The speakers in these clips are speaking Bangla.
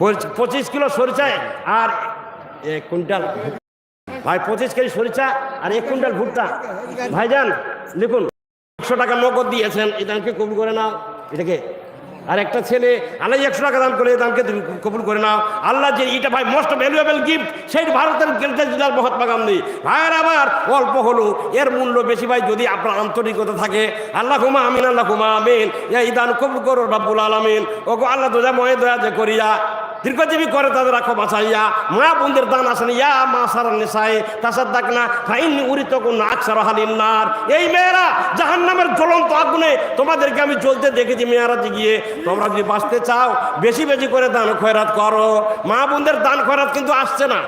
পঁচ- পঁচিশ কিলো সরিষায় আর এক কুইন্টাল ভাই, পঁচিশ কেজি সরিষা আর এক কুইন্টাল ভুট্টা। ভাইজান, লিখুন। একশো টাকা নগদ দিয়েছেন, এই দামকে কবুল করে নাও। এটাকে আর একটা ছেলে আল্লাহ একশো টাকা দান করে দামকে কবুল করে নাও। আল্লাহ যে এটা ভাই মোস্ট ভ্যালুয়েবল গিফট সেই ভারতের জেলার মহাত্মা গান্ধী ভাইয়ের আবার অল্প হলো, এর মূল্য বেশি ভাই যদি আপনার আন্তরিকতা থাকে। আল্লাহ কুমা আমিন আল্লাহ কুমা আমিন। এই দান কবুল করো রাব্বুল আলমিন। ও আল্লাহ দোজা মহে দয়া যে করিয়া দীর্ঘজীবী করে তাদের রাখো বাঁচাইয়া মা বোনদের দান আসেন ইয়া মা সারা নেশায় তাসার ডাক না ফাইন উরিত কোন আকসার হালিনার এই মেয়েরা জাহান নামের জ্বলন্ত আগুনে তোমাদেরকে আমি জ্বলতে দেখেছি মেয়েরা গিয়ে, তোমরা যদি বাঁচতে চাও, বেশি বেশি করে দান খয়রাত করো। মা বোনদের দান খয়রাত কিন্তু আসছে না।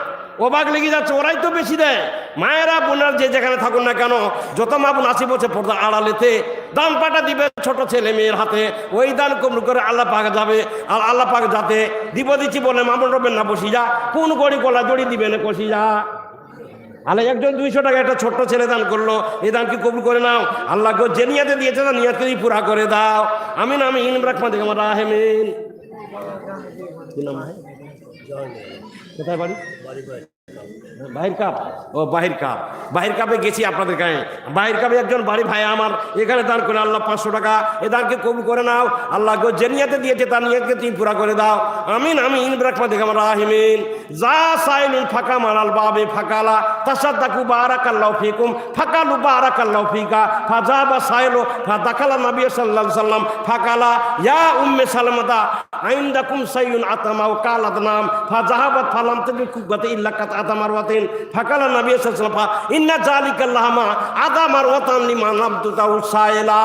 অবাক লেগে যাচ্ছে, ওরাই তো বেশি দেয়। মায়েরা বোনার যে যেখানে থাকুন না কেন, যত মা বোন আসি বছর পর্দা আড়ালেতে দান পাটা দিবে ছোট ছেলে মেয়ের হাতে। ওই দান কবুল করে আল্লাহ পাক যাবে, আর আল্লাহ পাক যাতে দিব দিচ্ছি বলে মামুন রবেন না বসি যা কোন গড়ি কলা জড়ি দিবে না কষি যা আল্লাহ একজন দুইশো টাকা একটা ছোট্ট ছেলে দান করল, এই দান কি কবুল করে নাও? আল্লাহ গো যে নিয়াতে দিয়েছে তা নিয়াতকে পুরা করে দাও। আমিন আমি ইন রাখমা দেখে আমার রাহেমিন কোথায় বাড়ি? বাহির কাপ? ও, বাহির কাপ। বাহির কাপে গেছি আপনাদের গায়ে বাহির কাপে একজন বাড়ি ভাই আমার, এখানে দান করে আল্লাহ পাঁচশো টাকা। এ দানকে কবুল করে নাও। আল্লাহ গো যে নিয়াতে দিয়েছে তার নিয়াতকে তুমি পুরা করে দাও। আমিন আমিন রাখমা দেখে আমার রাহিমিন। যা সাইলুন ফাঁকা মারাল বাবে ফাঁকালা, তাসাদ্দাকু বারাকাল্লাহু ফিকুম, ফাকালু বারাকাল্লাহু ফিকা। ফাজাবা সাইলু ফাদাকালা নবী সাল্লাল্লাহু আলাইহি সাল্লাম ফাকালা, ইয়া উম্মে সালামাতা, আইন্দাকুম সাইয়ুন আতামাও কালাত নাম। ফাজাহাবাত ফালাম তাবিকু গাতে ইল্লা কাত আতামার ওয়াতিন ফাকালা নবী সাল্লাল্লাহু আলাইহি ইন্না জালিকাল্লাহমা আদামার ওয়াতান লিমান লাম তুতাউ সাইলা।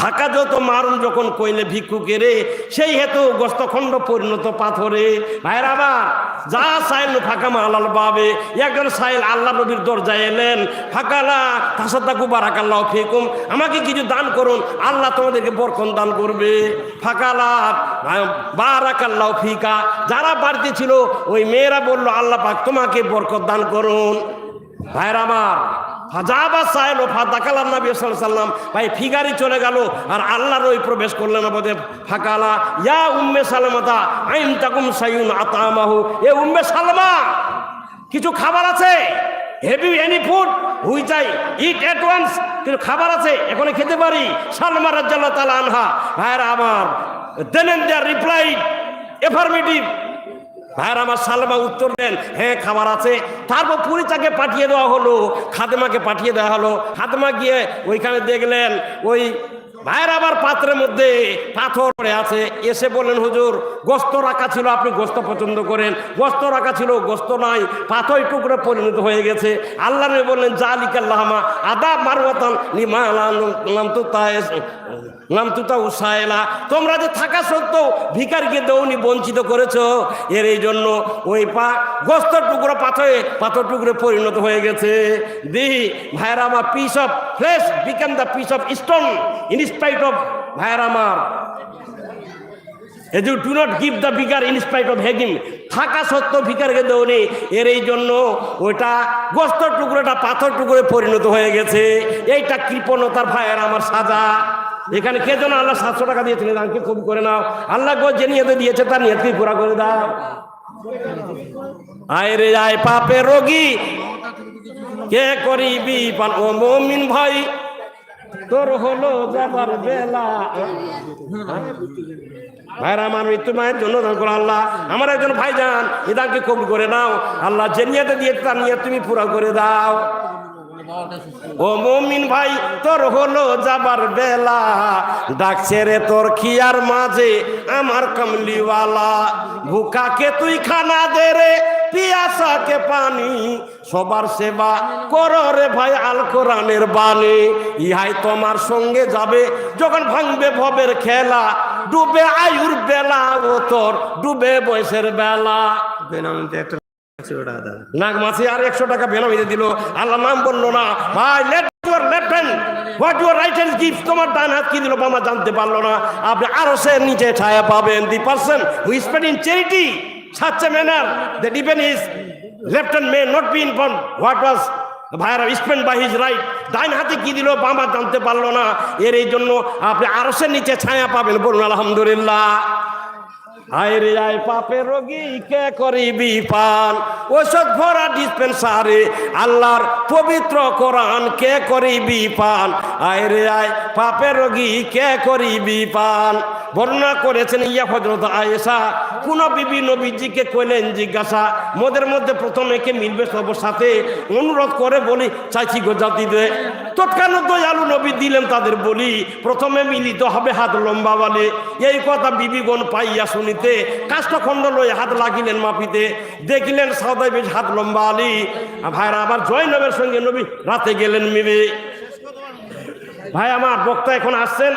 থাকা যত মারুন যখন কইলে ভিক্ষুকে রে সেই হেতু গস্তখণ্ড পরিণত পাথরে। ভাইরা আবার যা সাইল ফাঁকা মালাল পাবে একজন সাইল আল্লাহ নবীর দরজায় এলেন ফাঁকালা তাসাদ্দাকু বারাকাল্লাহ ফিকুম, আমাকে কিছু দান করুন, আল্লাহ তোমাদেরকে বরকন দান করবে। ফাঁকালা বারাকাল্লাহ ফিকা, যারা বাড়িতে ছিল, ওই মেয়েরা বলল, আল্লাহ পাক তোমাকে বরকত দান করুন। ভাইরামার আমার ফাজাবা সাহেব ফাদাকালাম নবী সাল্লাম, ভাই ফিগারি চলে গেল, আর আল্লাহর ওই প্রবেশ করলেন আমাদের ফাকালা, ইয়া উম্মে সালামাতা, আইন তাকুম সাইউন আতামাহু। এ উম্মে সালমা, কিছু খাবার আছে? হেভি এনি ফুড হুই চাই ইট এট ওয়ান্স কিছু খাবার আছে? এখনই খেতে পারি। সালমা রাজ্জাল্লাহ তালা আনহা, ভাইরা আমার, দেন দেয়ার রিপ্লাইড এফার্মেটিভ ভাইয়ের আমার সালমা উত্তর দেন। হ্যাঁ খাবার আছে। তারপর পুরিচাকে পাঠিয়ে দেওয়া হলো, খাদমাকে পাঠিয়ে দেওয়া হলো। খাদমা গিয়ে ওইখানে দেখলেন, ওই ভাইয়ের আবার পাত্রের মধ্যে পাথর পড়ে আছে। এসে বললেন, হুজুর, গোস্ত রাখা ছিল, আপনি গোস্ত পছন্দ করেন। গোস্ত রাখা ছিল, গোস্ত নাই পাথর টুকরো পরিণত হয়ে গেছে। আল্লাহ নবী বললেন জালিকাল্লাহমা আদা মারওয়াতান লিমা নাম তো তাই নাম তুতা তোমরা যে থাকা সত্ত্বেও ভিকারকে দৌনি বঞ্চিত করেছ, এর এই জন্য ওই পা, গোস্ত টুকরো পাথরে, পাথর টুকরো পরিণত হয়ে গেছে। দি ভাইয়ের, আমার piece of flesh become the piece of stone in spite of ভাইয়ের আমার। A do not give the vicar in spite of হেগিম থাকা সত্ত্বেও ভিকারকে দেওনি এর এই জন্য ওইটা গোস্ত টুকরোটা পাথর টুকরো পরিণত হয়ে গেছে। এইটা কৃপণতার ভাইয়ের আমার সাজা। এখানে কে যেন আল্লাহ সাতশো টাকা দিয়েছিলেন, আমাকে খুব করে নাও। আল্লাহ গো যে দিয়েছে, তার নিয়তকে পুরা করে দাও। আয় রে, আয় পাপে রোগী। কে করিবি ও মমিন ভাই। তোর হলো যাবার বেলা। ভাইরা, আমার মৃত্যু মায়ের জন্য দান করো আল্লাহ। আমার একজন ভাইজান এদাকে কবুল করে নাও। আল্লাহ যে নিয়ে দিয়ে তার নিয়ে তুমি পুরা করে দাও। ও মমিন ভাই, তোর হলো যাবার বেলা। ডাকছে রে তোর খিয়ার মাঝে, আমার কমলিওয়ালা। ভুকাকে তুই খানা দে রে, পিয়াসাকে পানি। সবার সেবা কর রে ভাই আল কোরআনের বাণী। ইহাই তোমার সঙ্গে যাবে, যখন ভাঙবে ভবের খেলা। ডুবে আয়ুর বেলা ও তোর, ডুবে বয়সের বেলা। একটা নাগ মাছি আর একশো টাকা বেনামিতে দিল। আল্লাহ নাম বলল না, ভাই let your left hand what your right hand gift তোমার ডান হাত কি দিল বাবা জানতে পারল না। আপনি আরও সে নিচে ছায়া পাবেন, the person who spend in charity a manner that even his left hand may not be informed what was ভাইরা স্পেন্ড বাই হিজ রাইট ডাইন হাতে কি দিল বাবা জানতে পারল না। এর এই জন্য আপনি আরও সে নিচে ছায়া পাবেন, বলুন, আলহামদুলিল্লাহ। আয় রে আয় পাপের রোগী, কে করিবি পান? ওষুধ ভরা ডিসপেন্সারে আল্লাহর পবিত্র কোরআন কে করিবি পান? আয় রে আয় পাপের রোগী, কে করিবি পান? বর্ণনা করেছেন ইয়া হজরত আয়েশা, কোন বিবি নবীজিকে কইলেন জিজ্ঞাসা, মোদের মধ্যে প্রথমে কে মিলবে সবার সাথে? অনুরোধ করে বলি চাইছি গো জাতি দে। তৎকাল দয়ালু নবী দিলেন তাদের বলি, প্রথমে মিলিত হবে হাত লম্বা বলে। এই কথা বিবিগণ পাইয়া শুনিতে, কাষ্ঠখণ্ড লয়ে হাত লাগিলেন মাপিতে। দেখিলেন সাদাই বেশ হাত লম্বা আলী। ভাইরা, আবার জয়নবের সঙ্গে নবী রাতে গেলেন মিবে ভাই, আমার বক্তা এখন আসছেন।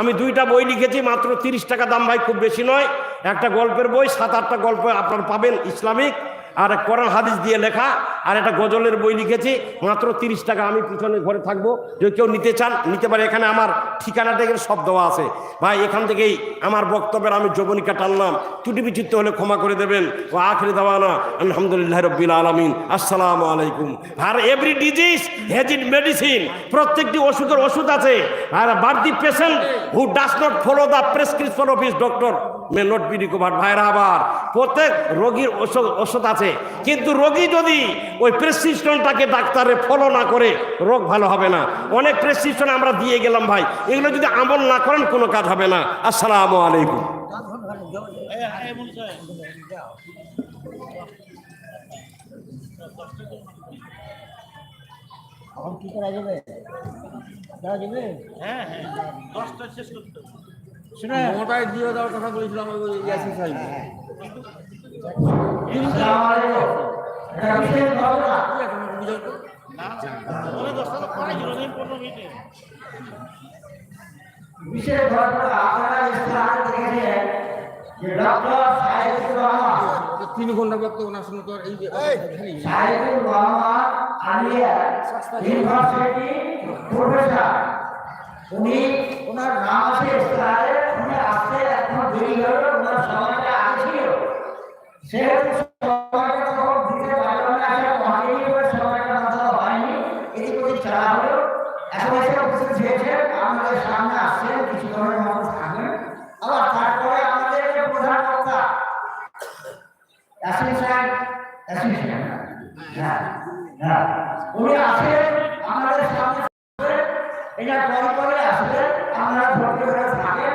আমি দুইটা বই লিখেছি, মাত্র তিরিশ টাকা দাম ভাই, খুব বেশি নয়। একটা গল্পের বই, সাত আটটা গল্প আপনার পাবেন ইসলামিক। আর কোরআন হাদিস দিয়ে লেখা, আর একটা গজলের বই লিখেছি, মাত্র তিরিশ টাকা আমি পিছনে ঘরে থাকব। যদি কেউ নিতে চান, নিতে পারে, এখানে আমার ঠিকানাটা এখানে সব দেওয়া আছে। ভাই, এখান থেকেই আমার বক্তব্যের আমি যবনিকা টানলাম। ত্রুটি বিচিত্র হলে ক্ষমা করে দেবেন। ও আখরি দেওয়ানা, আলহামদুলিল্লাহ রব্বিল আলমিন। আসসালামু আলাইকুম। আর every disease has it medicine প্রত্যেকটি ওষুধের ওষুধ আছে। আর the patient who does not follow the prescription of his doctor may not be recover ভাইরা আবার। প্রত্যেক রোগীর ওষুধ ওষুধ আছে। কিন্তু রোগী যদি ওই প্রেসক্রিপশনটাকে ডাক্তারে ফলো না করে রোগ ভালো হবে না। অনেক প্রেসক্রিপশন আমরা দিয়ে গেলাম ভাই। এগুলো যদি আমল না করেন কোনো কাজ হবে না। আসসালামু আলাইকুম। এখন কি করা যাবে? যাবে? হ্যাঁ হ্যাঁ। দশটা শেষ করতে দিয়ে দেওয়ার কথা বলেছিলাম ওই ইয়াসিন সাহেব। বিশেষ ঘটনা আপনারা ইসলাম দেখেছেন যে ডক্টর সাহেবুর রহমান তিন ঘণ্টা বক্তব্য না শুনে তো এই যে সাহেবুর রহমান আলিয়া ইউনিভার্সিটি প্রফেসর উনি ওনার নাম আছে ইসলামে উনি আসতে এখন দেরি হলো ওনার সময়টা আগে ছিল। আমাদের সামনে আসছেন, কিছু ধরনের আবার তারপরে আমাদের প্রধান বক্তা ইয়াসিন সাহেব হ্যাঁ উনি আসেন আমাদের এটা আসবেন আপনারা ভর্তি হয়ে থাকেন